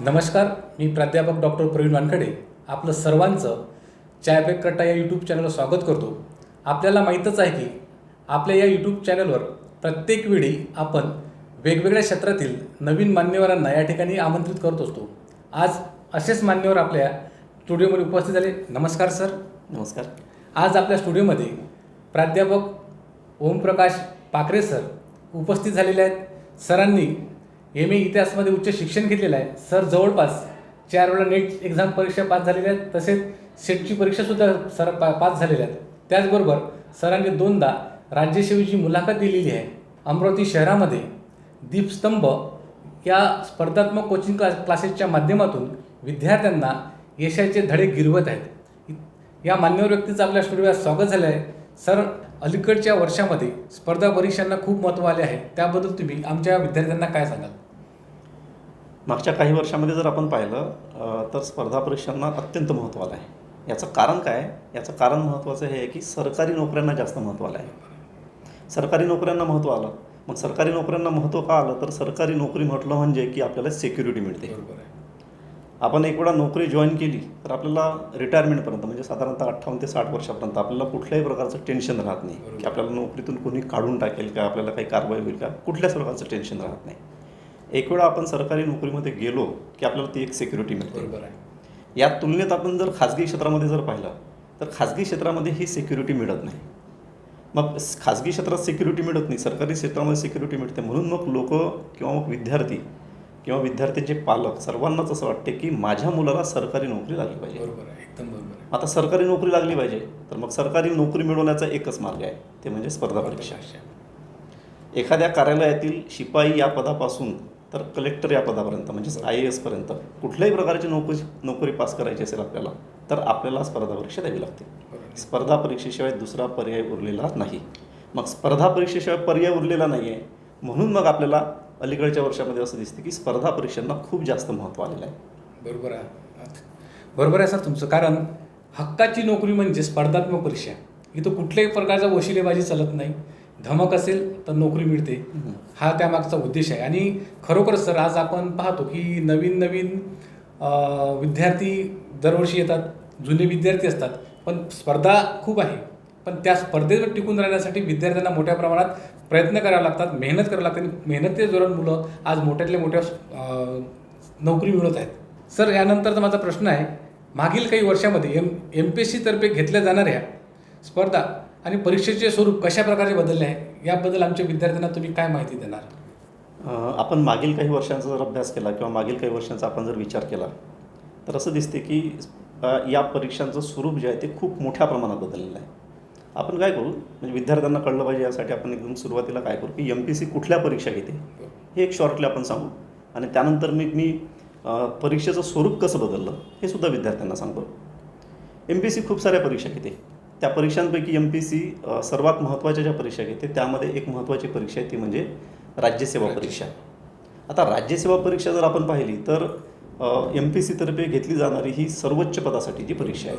नमस्कार मी प्राध्यापक डॉक्टर प्रवीण वानखडे. आपलं सर्वांचं चाय पे कट्टा या यूट्यूब चॅनलवर स्वागत करतो. आपल्याला माहीतच आहे की आपल्या या यूट्यूब चॅनलवर प्रत्येक वेळी आपण वेगवेगळ्या क्षेत्रातील नवीन मान्यवरांना या ठिकाणी आमंत्रित करत असतो. आज असेच मान्यवर आपल्या स्टुडिओमध्ये उपस्थित झाले. नमस्कार सर. नमस्कार. आज आपल्या स्टुडिओमध्ये प्राध्यापक ओमप्रकाश पाकरे सर उपस्थित झालेले आहेत. सरांनी एम ए इतिहासमध्ये उच्च शिक्षण घेतलेलं आहे. सर जवळपास चार वेळा नेट एक्झाम परीक्षा पास झालेल्या आहेत. तसेच सेटची परीक्षासुद्धा सर पा पास झालेल्या आहेत. त्याचबरोबर सरांनी दोनदा राज्यसेवेची मुलाखत दिलेली आहे. अमरावती शहरामध्ये दीपस्तंभ या स्पर्धात्मक कोचिंग क्लास क्लासेसच्या माध्यमातून विद्यार्थ्यांना यशाचे धडे गिरवत आहेत. या मान्यवर व्यक्तीचं आपल्या स्टुडिओत स्वागत झालं आहे सर अलीकडच्या वर्षामध्ये स्पर्धा परीक्षांना खूप महत्त्व आले आहे. त्याबद्दल तुम्ही आमच्या विद्यार्थ्यांना काय सांगाल? मागच्या काही वर्षामध्ये जर आपण पाहिलं तर स्पर्धा परीक्षांना अत्यंत महत्त्व आलं आहे याचं कारण काय? याचं कारण महत्त्वाचं हे आहे की सरकारी नोकऱ्यांना जास्त महत्त्व आलं आहे सरकारी नोकऱ्यांना महत्त्व आलं. मग सरकारी नोकऱ्यांना महत्त्व का आलं? तर सरकारी नोकरी म्हटलं म्हणजे की आपल्याला सिक्युरिटी मिळते. बरोबर आहे. आपण एक वेळा नोकरी जॉईन केली तर आपल्याला रिटायरमेंटपर्यंत म्हणजे साधारणतः अठ्ठावन्न ते साठ वर्षापर्यंत आपल्याला कुठल्याही प्रकारचं टेन्शन राहत नाही. की आपल्याला नोकरीतून कोणी काढून टाकेल का? आपल्याला काही कारवाई होईल का? कुठल्याच प्रकारचं टेन्शन राहत नाही. एक वेळा आपण सरकारी नोकरीमध्ये गेलो की आपल्याला ती एक सिक्युरिटी मिळते. बरोबर आहे. या तुलनेत आपण जर खाजगी क्षेत्रामध्ये जर पाहिलं तर खाजगी क्षेत्रामध्ये ही सिक्युरिटी मिळत नाही. मग खाजगी क्षेत्रात सिक्युरिटी मिळत नाही सरकारी क्षेत्रामध्ये सिक्युरिटी मिळते. म्हणून मग लोक किंवा मग विद्यार्थी किंवा विद्यार्थ्यांचे पालक सर्वांनाच असं वाटते की माझ्या मुलाला सरकारी नोकरी लागली पाहिजे. बरोबर आहे एकदम बरोबर आहे. आता सरकारी नोकरी लागली पाहिजे तर मग सरकारी नोकरी मिळवण्याचा एकच मार्ग आहे ते म्हणजे स्पर्धा परीक्षा. एखाद्या कार्यालयातील शिपाई या पदापासून तर कलेक्टर या पदापर्यंत म्हणजेच आय ए एसपर्यंत कुठल्याही प्रकारची नोकरी नोकरी पास करायची असेल आपल्याला तर आपल्याला स्पर्धा परीक्षा द्यावी लागते. स्पर्धा परीक्षेशिवाय दुसरा पर्याय उरलेला नाही. मग स्पर्धा परीक्षेशिवाय पर्याय उरलेला नाही आहे म्हणून मग आपल्याला अलीकडच्या वर्षामध्ये असं दिसतं की स्पर्धा परीक्षांना खूप जास्त महत्त्व आलेलं आहे. बरोबर आहे. बरोबर आहे सर तुमचं कारण हक्काची नोकरी म्हणजे स्पर्धात्मक परीक्षा. इथं कुठल्याही प्रकारचा वशिलेबाजी चालत नाही. धमक असेल तर नोकरी मिळते. हा त्यामागचा उद्देश आहे. आणि खरोखरच सर आज आपण पाहतो की नवीन नवीन विद्यार्थी दरवर्षी येतात. जुने विद्यार्थी असतात. पण स्पर्धा खूप आहे. पण त्या स्पर्धेवर टिकून राहण्यासाठी विद्यार्थ्यांना मोठ्या प्रमाणात प्रयत्न करावे लागतात मेहनत करावी लागते. आणि मेहनतीच्या जोरात मुलं आज मोठ्यातल्या मोठ्या नोकरी मिळवत आहेत. सर यानंतरचा माझा प्रश्न आहे मागील काही वर्षामध्ये एम एम पी एस सीतर्फे घेतल्या जाणाऱ्या स्पर्धा आणि परीक्षेचे स्वरूप कशा प्रकारे बदलले आहे याबद्दल आमच्या विद्यार्थ्यांना तुम्ही काय माहिती देणार? आपण मागील काही वर्षांचा जर अभ्यास केला किंवा मागील काही वर्षांचा आपण जर विचार केला तर असं दिसते की या परीक्षांचं स्वरूप जे आहे ते खूप मोठ्या प्रमाणात बदललेलं आहे. आपण काय करू म्हणजे विद्यार्थ्यांना कळलं पाहिजे यासाठी आपण एकदम सुरुवातीला काय करू की एम पी सी कुठल्या परीक्षा घेते हे एक शॉर्टली आपण सांगू. आणि त्यानंतर मी मी परीक्षेचं स्वरूप कसं बदललं हे सुद्धा विद्यार्थ्यांना सांगतो एम पी सी खूप साऱ्या परीक्षा घेते. त्या परीक्षांपैकी एम पी सी सर्वात महत्त्वाच्या ज्या परीक्षा घेते त्यामध्ये एक महत्त्वाची परीक्षा आहे ती म्हणजे राज्यसेवा परीक्षा. आता राज्यसेवा परीक्षा जर आपण पाहिली तर एम पी सीतर्फे घेतली जाणारी ही सर्वोच्च पदासाठीची परीक्षा आहे.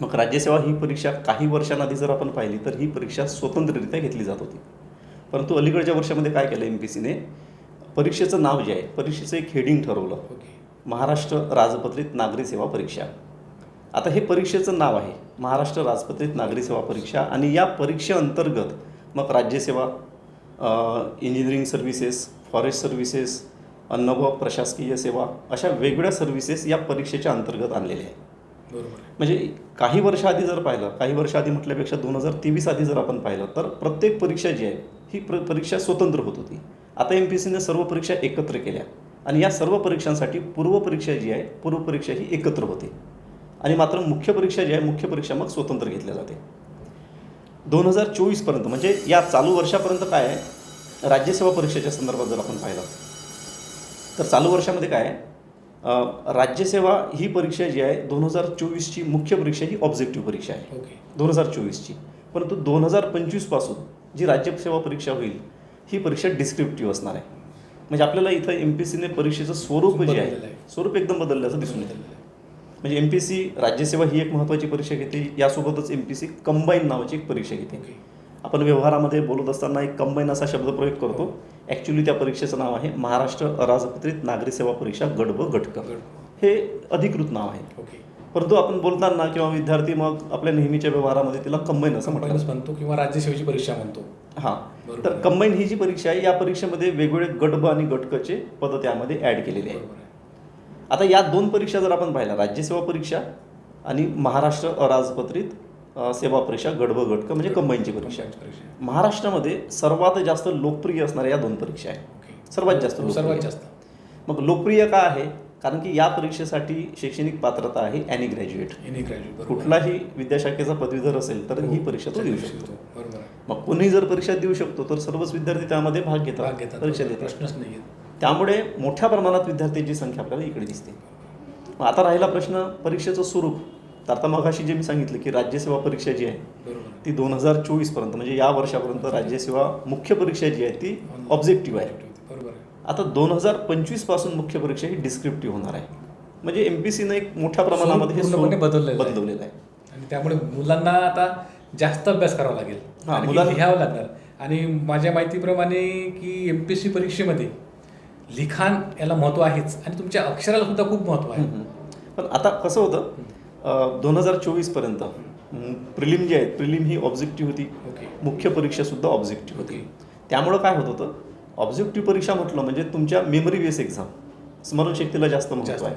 मग राज्यसेवा ही परीक्षा काही वर्षांआधी जर आपण पाहिली तर ही परीक्षा स्वतंत्ररित्या घेतली जात होती. परंतु अलीकडच्या वर्षामध्ये काय केलं एम पी सीने परीक्षेचं नाव जे आहे परीक्षेचं एक हेडिंग ठरवलं. महाराष्ट्र राजपत्रित नागरी सेवा परीक्षा. आता हे परीक्षेचं नाव आहे. महाराष्ट्र राजपत्रित नागरी सेवा परीक्षा आणि या परीक्षेअंतर्गत मग राज्यसेवा इंजिनिअरिंग सर्व्हिसेस फॉरेस्ट सर्व्हिसेस अन्न व प्रशासकीय सेवा अशा वेगवेगळ्या सर्व्हिसेस या परीक्षेच्या अंतर्गत आणलेल्या आहेत. बरोबर म्हणजे काही वर्ष आधी जर पाहिलं काही वर्ष आधी म्हटल्यापेक्षा दोन हजार तेवीस आधी जर आपण पाहिलं तर प्रत्येक परीक्षा जी आहे ही प्र परीक्षा स्वतंत्र होत होती. आता एम पी सीने सर्व परीक्षा एकत्र केल्या आणि या सर्व परीक्षांसाठी पूर्वपरीक्षा जी आहे पूर्वपरीक्षा ही एकत्र होते. आणि मात्र मुख्य परीक्षा जी आहे मुख्य परीक्षा मग स्वतंत्र घेतल्या जाते. दोन हजार चोवीसपर्यंत म्हणजे या चालू वर्षापर्यंत काय आहे? राज्यसेवा परीक्षेच्या संदर्भात जर आपण पाहिलं तर चालू वर्षामध्ये काय आहे? राज्यसेवा ही परीक्षा जी आहे दोन हजार चोवीसची मुख्य परीक्षा ही ऑब्जेक्टिव्ह परीक्षा आहे. ओके. दोन हजार चोवीसची. परंतु दोन हजार पंचवीसपासून जी राज्यसेवा परीक्षा होईल ही परीक्षा डिस्क्रिप्टिव्ह असणार आहे. म्हणजे आपल्याला इथं एम पी सीने परीक्षेचं स्वरूप जे आहे. स्वरूप एकदम बदलल्याचं दिसून येतं. म्हणजे एम पी सी राज्यसेवा ही एक महत्त्वाची परीक्षा घेते. यासोबतच एम पी सी कंबाईन नावाची एक परीक्षा घेते. आपण व्यवहारामध्ये बोलत असताना एक कंबाईन असा शब्द प्रयोग करतो. ॲक्च्युली त्या परीक्षेचं नाव आहे महाराष्ट्र अराजपत्रित नागरी सेवा परीक्षा गड व गटक हे अधिकृत नाव आहे. परंतु आपण बोलताना किंवा विद्यार्थी मग आपल्या नेहमीच्या व्यवहारामध्ये तिला कंबाईन असं म्हणतो किंवा राज्यसेवेची परीक्षा म्हणतो. हां. तर. कंबाईन ही जी परीक्षा आहे या परीक्षेमध्ये वेगवेगळे गट ब आणि गटकचे पद त्यामध्ये ॲड केलेले आहे. आता या दोन परीक्षा जर आपण पाहिल्या राज्यसेवा परीक्षा आणि महाराष्ट्र अराजपत्रित सेवा परीक्षा गड व गटक म्हणजे कंबाईनची परीक्षा. महाराष्ट्रामध्ये सर्वात जास्त लोकप्रिय असणाऱ्या या दोन परीक्षा आहेत. सर्वात जास्त हो, सर्वात. जास्त. मग लोकप्रिय का आहे? कारण की या परीक्षेसाठी शैक्षणिक पात्रता आहे ॲनी ग्रॅज्युएट एनी ग्रॅज्युएट कुठलाही विद्याशाखेचा पदवीधर असेल तर ही परीक्षा तो देऊ शकतो. बरोबर मग कोणीही जर परीक्षा देऊ शकतो तर सर्वच विद्यार्थी त्यामध्ये भाग घेतात परीक्षा. देतात. प्रश्नच नाही त्यामुळे मोठ्या प्रमाणात विद्यार्थ्यांची संख्या आपल्याला इकडे दिसते. मग आता राहिला प्रश्न परीक्षेचं स्वरूप. तर आता मगाशी जे मी सांगितलं की राज्यसेवा परीक्षा जी आहे ती दोन हजार चोवीसपर्यंत म्हणजे या वर्षापर्यंत राज्यसेवा मुख्य परीक्षा जी आहे ती ऑब्जेक्टिव्ह आहे. आता दोन हजार पंचवीसपासून मुख्य परीक्षा ही डिस्क्रिप्टिव्ह होणार आहे. म्हणजे एम पी सीनं एक मोठ्या प्रमाणामध्ये हे स्वरूप बदललेलं आहे. आणि त्यामुळे मुलांना आता जास्त अभ्यास करावा लागेल. हा, मुलांना- लिहावं लागणार. आणि माझ्या माहितीप्रमाणे की एम पी एस सी परीक्षेमध्ये लिखाण याला महत्त्व आहेच आणि तुमच्या अक्षराला सुद्धा खूप महत्त्व आहे. पण आता कसं होतं दोन हजार चोवीसपर्यंत प्रिलिम जी आहे प्रिलिम ही ऑब्जेक्टिव्ह होती ओके मुख्य परीक्षा सुद्धा ऑब्जेक्टिव्ह होती ओके. त्यामुळं काय होत होतं ऑब्जेक्टिव्ह परीक्षा म्हटलं म्हणजे तुमच्या मेमरी बेस एक्झाम स्मरणशक्तीला जास्त महत्त्व आहे.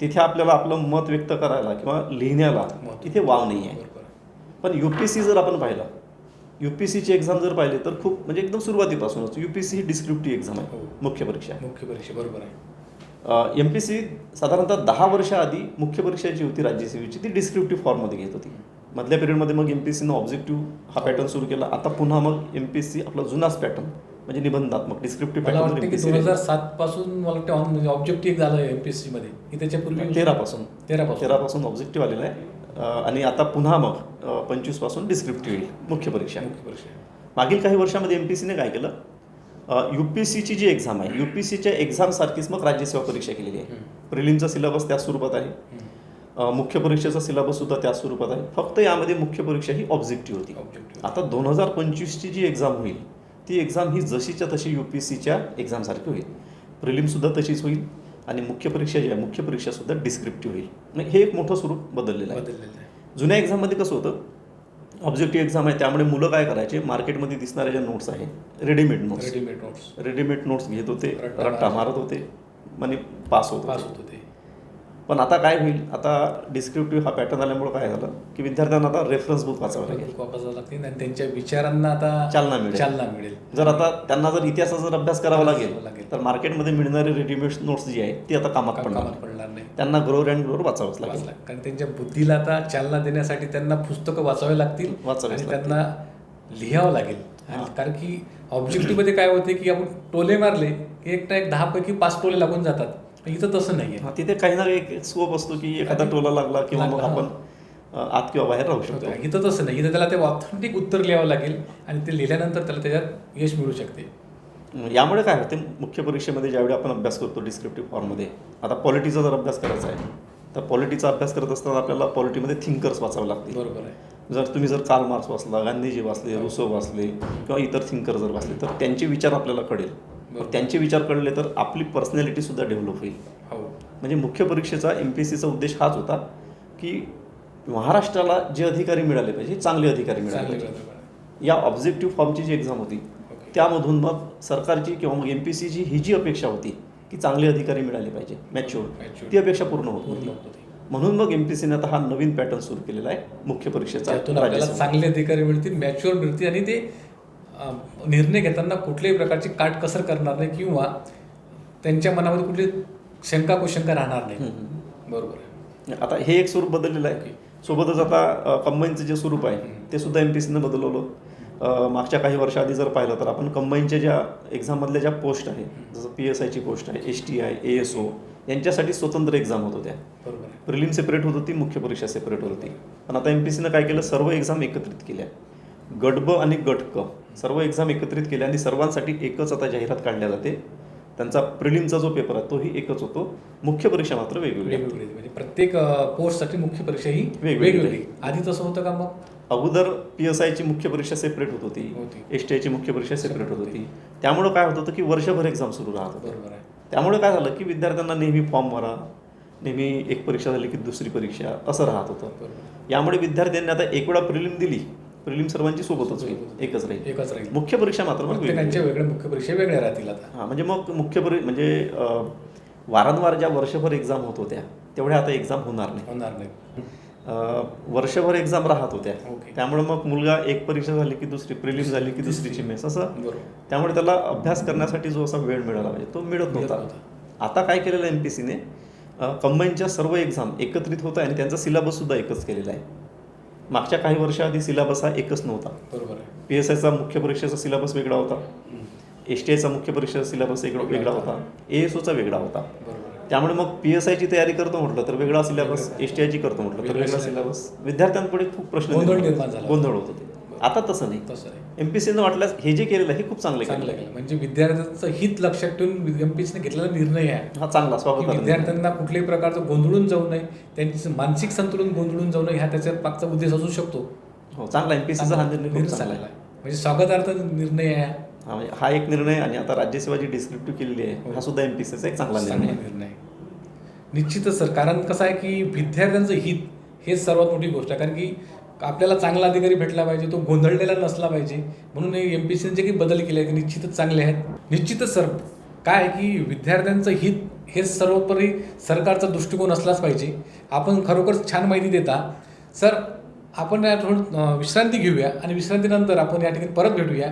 तिथे आपल्याला आपलं मत व्यक्त करायला किंवा लिहिण्याला. तिथे वाव नाही आहे. पण यू पी सी जर आपण पाहिलं यू पी सीची एक्झाम जर पाहिली तर खूप म्हणजे एकदम सुरुवातीपासूनच. यू पी सी ही डिस्क्रिप्टिव्ह एक्झाम आहे. हो. मुख्य परीक्षा. मुख्य परीक्षा बरोबर आहे. एम पी सी साधारणतः दहा वर्षाआधी मुख्य परीक्षा जी होती राज्यसेवेची ती डिस्क्रिप्टिव्ह फॉर्ममध्ये घेत होती. मधल्या पिरियडमध्ये मग एम पी सीनं ऑब्जेक्टिव्ह हा पॅटर्न सुरू केला. आता पुन्हा मग एम पी सी आपला जुनाच पॅटर्न म्हणजे निबंधात्मक डिस्क्रिप्टिव्ह की दोन हजार पॅटर्न सात पासून मला वाटतं ऑब्जेक्टिव्ह झालं एम पी एस सी मध्ये. की त्याच्यापूर्वी तेरापासून. तेरापासून. तेरापासून ऑब्जेक्टिव्ह आलेला आहे. आणि आता पुन्हा मग पंचवीसपासून डिस्क्रिप्टिव्ह येईल. मुख्य परीक्षा मुख्य परीक्षा मागील काही वर्षामध्ये एम पी सीने काय केलं? यू पी सीची जी एक्झाम आहे यू पी सीच्या एक्झामसारखीच मग राज्यसेवा परीक्षा केलेली आहे. प्रिलिमचा सिलेबस त्याच स्वरूपात आहे. मुख्य परीक्षेचा सिलेबस सुद्धा त्याच स्वरूपात आहे. फक्त यामध्ये मुख्य परीक्षा ही ऑब्जेक्टिव्ह होती. आता दोन हजार पंचवीसची जी एक्झाम होईल ती एक्झाम ही जशीच्या तशी यू पी सीच्या एक्झामसारखी होईल. प्रिलिमसुद्धा तशीच होईल. आणि मुख्य परीक्षा जी आहे मुख्य परीक्षासुद्धा डिस्क्रिप्टिव्ह होईल. म्हणजे हे एक मोठं स्वरूप बदललेलं आहे. बदललेलं आहे. जुन्या एक्झाममध्ये कसं होतं ऑब्जेक्टिव्ह एक्झाम आहे त्यामुळे मुलं काय करायचे मार्केटमध्ये दिसणाऱ्या ज्या नोट्स आहे readymade notes readymade notes readymade notes घेत होते रट्टा मारत होते आणि पास होत पास होत होते. पण आता काय होईल? आता डिस्क्रिप्टिव्ह हा पॅटर्न आल्यामुळे काय झालं की विद्यार्थ्यांना आता रेफरन्स बुक वाचावं लागेल. वापसावं लागतील आणि त्यांच्या विचारांना आता चालना मिळेल. चालना मिळेल. जर आता त्यांना जर इतिहासाचा जर अभ्यास करावा लागेल लागेल. तर मार्केटमध्ये मिळणारी रेडीमेड नोट्स जी आहे ती आता कामात पडणार नाही. त्यांना ग्रोअर अँड ग्रोअर वाचावंच लागेल. कारण त्यांच्या बुद्धीला आता चालना देण्यासाठी त्यांना पुस्तकं वाचावे लागतील लागतील. त्यांना लिहावं लागेल. कारण की ऑब्जेक्टिव्हमध्ये काय होते की आपण टोले मारले की एकटा एक दहा पैकी पाच टोले लागून जातात. इथं तसं नाहीये. हा, तिथे काही ना काही एक स्कोप असतो की एखादा टोला लागला किंवा मग आपण आत किंवा बाहेर राहू शकतो. इथं तसं नाही. इथं त्याला ते ऑथेंटिक उत्तर लिहावं लागेल आणि ते लिहिल्यानंतर त्याला त्याच्यात यश मिळू शकते. यामुळे काय होते? मुख्य परीक्षेमध्ये ज्यावेळी आपण अभ्यास करतो डिस्क्रिप्टिव्ह फॉर्ममध्ये आता पॉलिटीचा जर अभ्यास करायचा आहे तर पॉलिटीचा अभ्यास करत असताना आपल्याला पॉलिटीमध्ये थिंकर्स वाचावे लागतील. बरोबर आहे. जर तुम्ही जर कार्ल मार्क्स वाचला गांधीजी वाचले रुसो वाचले किंवा इतर थिंकर जर वाचले तर त्यांचे विचार आपल्याला कळेल. बरोबर. त्यांचे विचार कळले तर आपली पर्सनॅलिटी सुद्धा डेव्हलप होईल हो म्हणजे मुख्य परीक्षेचा एम पी सीचा उद्देश हाच होता की महाराष्ट्राला जे अधिकारी मिळाले पाहिजे चांगले अधिकारी मिळाले पाहिजे. या ऑब्जेक्टिव्ह फॉर्मची जी एक्झाम होती. त्यामधून मग सरकारची किंवा मग एम पी सीची ही जी अपेक्षा होती की चांगले अधिकारी मिळाले पाहिजे मॅच्युअर. ती अपेक्षा पूर्ण होत होती. म्हणून मग एम पी सीने आता हा नवीन पॅटर्न सुरू केलेला आहे मुख्य परीक्षेचा. चांगले अधिकारी मिळतील मॅच्युअर मिळतील आणि ते निर्णय घेताना कुठल्याही प्रकारची काटकसर करणार नाही किंवा त्यांच्या मनामध्ये कुठली शंका कुशंका राहणार नाही. बरोबर आता हे एक स्वरूप बदललेलं आहे. सोबतच आता कंबाईनचं जे स्वरूप आहे. ते सुद्धा एम पी सीनं बदलवलं. मागच्या काही वर्षाआधी जर पाहिलं तर आपण कंबाईनच्या ज्या एक्झाममधल्या ज्या पोस्ट आहे जसं पी एस आयची पोस्ट आहे S T I A S O यांच्यासाठी स्वतंत्र एक्झाम होत होत्या. प्रिलिम सेपरेट होत होती मुख्य परीक्षा सेपरेट होत होती. पण आता एम पी सीनं काय केलं सर्व एक्झाम एकत्रित केल्या. गट ब आणि गट क सर्व एक्झाम एकत्रित केल्या आणि सर्वांसाठी एकच आता जाहिरात काढल्या जाते. त्यांचा प्रिलिमचा जो पेपर आहे तोही एकच होतो. मुख्य परीक्षा मात्र वेगवेगळी आहे. वेगवेगळी. म्हणजे प्रत्येक पोस्टसाठी मुख्य परीक्षा ही वेगवेगळी. वेगवेगळी. आधी तसं होतं का मग? अगोदर पी एस आयची मुख्य परीक्षा सेपरेट होत होती. होती. एस टी आयची मुख्य परीक्षा सेपरेट होत होती. त्यामुळं काय होत होतं की वर्षभर एक्झाम सुरू राहत होतं. बरोबर आहे. त्यामुळे काय झालं की विद्यार्थ्यांना नेहमी फॉर्म भरा नेहमी एक परीक्षा झाली की दुसरी परीक्षा असं राहत होतं. बरोबर. यामुळे विद्यार्थ्यांनी आता एक वेळा प्रिलिम दिली. प्रिलिम सर्वांची सोबतच होईल एकच राहील. एकच राहील. मुख्य परीक्षा मात्र मग. प्रत्येकांच्या वेगळ्या मुख्य परीक्षा वेगळ्या राहतील आता. हां म्हणजे मग मुख्य परी म्हणजे वारंवार ज्या वर्षभर एक्झाम होत होत्या तेवढ्या आता एक्झाम होणार नाही होणार नाही वर्षभर एक्झाम राहत होत्या. त्यामुळे मग मुलगा एक परीक्षा झाली की दुसरी प्रिलिम झाली की दुसरीची मेस असं? त्यामुळे त्याला अभ्यास करण्यासाठी जो असा वेळ मिळाला पाहिजे तो मिळत मिळत नव्हता. आता काय केलेलं एम पी सीने कंबाईनच्या सर्व एक्झाम एकत्रित होत आहे आणि त्यांचा सिलेबस सुद्धा एकच केलेला आहे. मागच्या काही वर्षाआधी सिलेबस हा एकच नव्हता. बरोबर आहे. पी एस आयचा मुख्य परीक्षेचा सिलेबस वेगळा होता. एस टी आयचा मुख्य परीक्षेचा सिलेबस वेगळा वेगळा होता. ए एस ओचा वेगळा होता. त्यामुळे मग पी एस आयची तयारी करतो म्हटलं तर वेगळा सिलेबस एस टी आयची करतो म्हटलं तर वेगळा. सिलेबस विद्यार्थ्यांपुढे खूप प्रश्न गोंधळ होते. आता तसं नाही. तसं आहे एम पी सीनं वाटलं हे जे केलेलं हे खूप चांगलं चांगलं केलं. म्हणजे विद्यार्थ्यांचं हित लक्षात ठेवून एमपीसीने घेतलेला निर्णय आहे. हा चांगला स्वागत विद्यार्थ्यांना कुठल्याही प्रकारचं गोंधळून जाऊ नये त्यांचं मानसिक संतुलन गोंधळून जाऊ नये ह्या त्याच्या मागचा उद्देश असू शकतो. हो चांगला एम पी सीचा हा निर्णय खूप निर्णय चांगला आहे. म्हणजे स्वागतार्थ निर्णय आहे. हा म्हणजे हा एक निर्णय आणि आता राज्यसेवा जी डिस्क्रिप्टिव्ह केलेली आहे हा. सुद्धा एम पी सीचा एक चांगला निर्णय चांगला आहे. निर्णय निश्चितच सर कारण कसं आहे की विद्यार्थ्यांचं हित हेच सर्वात मोठी गोष्ट आहे. कारण की आपल्याला चांगला अधिकारी भेटला पाहिजे तो गोंधळलेला नसला पाहिजे. म्हणून एम पी सीने जे काही बदल केले आहेत निश्चितच चांगले आहेत. निश्चितच सर काय आहे की विद्यार्थ्यांचं हित हेच सर्वोपरी सरकारचा दृष्टिकोन असलाच पाहिजे. आपण खरोखर छान माहिती देता. सर आपण या थोडं विश्रांती घेऊया आणि विश्रांतीनंतर आपण या ठिकाणी परत भेटूया.